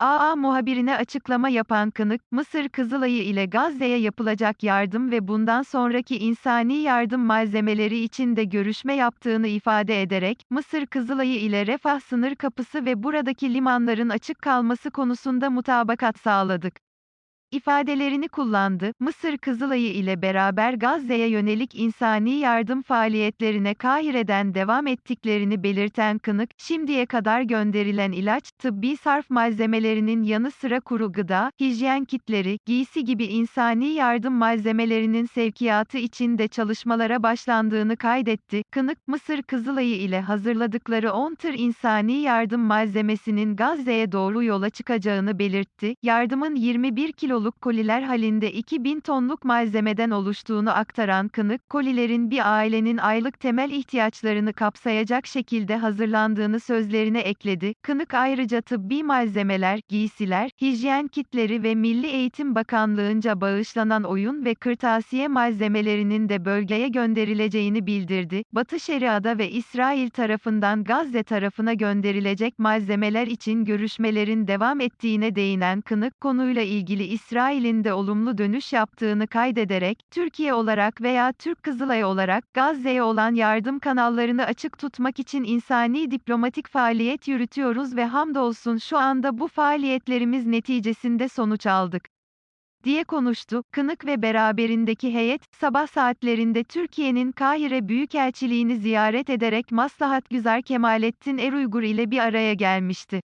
AA muhabirine açıklama yapan Kınık, Mısır Kızılayı ile Gazze'ye yapılacak yardım ve bundan sonraki insani yardım malzemeleri için de görüşme yaptığını ifade ederek, Mısır Kızılayı ile Refah sınır kapısı ve buradaki limanların açık kalması konusunda mutabakat sağladık ifadelerini kullandı. Mısır Kızılayı ile beraber Gazze'ye yönelik insani yardım faaliyetlerine Kahire'den devam ettiklerini belirten Kınık, şimdiye kadar gönderilen ilaç, tıbbi sarf malzemelerinin yanı sıra kuru gıda, hijyen kitleri, giysi gibi insani yardım malzemelerinin sevkiyatı için de çalışmalara başlandığını kaydetti. Kınık, Mısır Kızılayı ile hazırladıkları 10 tır insani yardım malzemesinin Gazze'ye doğru yola çıkacağını belirtti. Yardımın 21 kilo kiloluk koliler halinde 2000 tonluk malzemeden oluştuğunu aktaran Kınık, kolilerin bir ailenin aylık temel ihtiyaçlarını kapsayacak şekilde hazırlandığını sözlerine ekledi. Kınık ayrıca tıbbi malzemeler, giysiler, hijyen kitleri ve Milli Eğitim Bakanlığı'nca bağışlanan oyun ve kırtasiye malzemelerinin de bölgeye gönderileceğini bildirdi. Batı Şeria'da ve İsrail tarafından Gazze tarafına gönderilecek malzemeler için görüşmelerin devam ettiğine değinen Kınık, konuyla ilgili İsrail İsrail'in de olumlu dönüş yaptığını kaydederek, Türkiye olarak veya Türk Kızılay olarak Gazze'ye olan yardım kanallarını açık tutmak için insani diplomatik faaliyet yürütüyoruz ve hamdolsun şu anda bu faaliyetlerimiz neticesinde sonuç aldık diye konuştu. Kınık ve beraberindeki heyet, sabah saatlerinde Türkiye'nin Kahire Büyükelçiliğini ziyaret ederek Maslahat Güzer Kemalettin Eruygur ile bir araya gelmişti.